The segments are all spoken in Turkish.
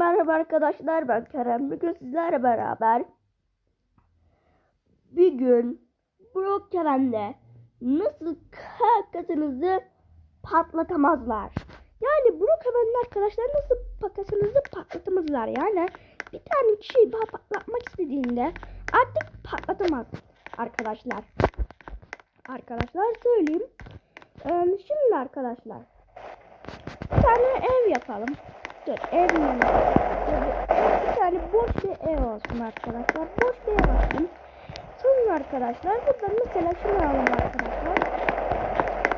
merhaba arkadaşlar ben Kerem. Bugün sizlerle beraber bir gün Brock Kerem'le nasıl kakasınızı patlatamazlar. Yani Brock Kerem'le arkadaşlar nasıl kakasınızı patlatamazlar. Yani bir tane kişiyi daha patlatmak istediğinde artık patlatamaz arkadaşlar. Arkadaşlar söyleyeyim. Ee, şimdi arkadaşlar bir tane ev yapalım. Dur ev? Bir tane boş bir ev olsun arkadaşlar. Boş bir ev olsun. Sonra arkadaşlar buradan mesela şunu alalım arkadaşlar.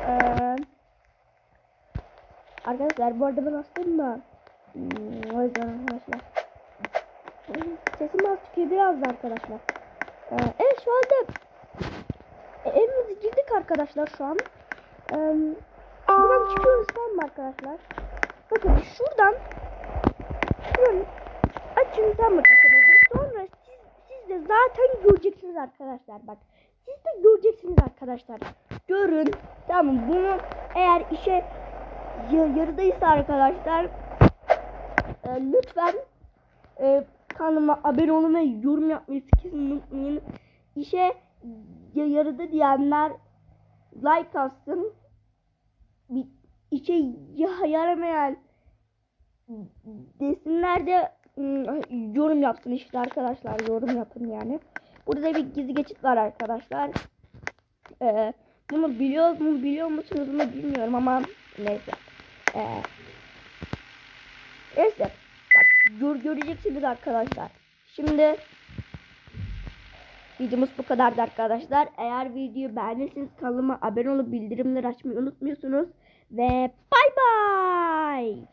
Ee, arkadaşlar bu arada ben aslında hmm, o yüzden arkadaşlar. Sesim az çıkıyor biraz da arkadaşlar. Ee, evet şu anda evimize girdik arkadaşlar şu an. Ee, buradan çıkıyoruz tamam arkadaşlar? Bakın şuradan şuradan açın tam. Sonra siz, siz de zaten göreceksiniz arkadaşlar. Bak siz de göreceksiniz arkadaşlar. Görün. Tamam bunu eğer işe ya- yarıdaysa arkadaşlar e, lütfen e, kanalıma abone olmayı yorum yapmayı kesin unutmayın. İşe ya- yarıda diyenler like atsın. Bir ya- yaramayan desinler de ım, yorum yapsın işte arkadaşlar yorum yapın yani. Burada bir gizli geçit var arkadaşlar. Ee, bunu biliyor mu biliyor musunuz mu bilmiyorum ama neyse. Ee, neyse. Bak gör, göreceksiniz arkadaşlar. Şimdi videomuz bu kadardı arkadaşlar. Eğer videoyu beğendiyseniz kanalıma abone olup bildirimleri açmayı unutmuyorsunuz. Ve bay bay.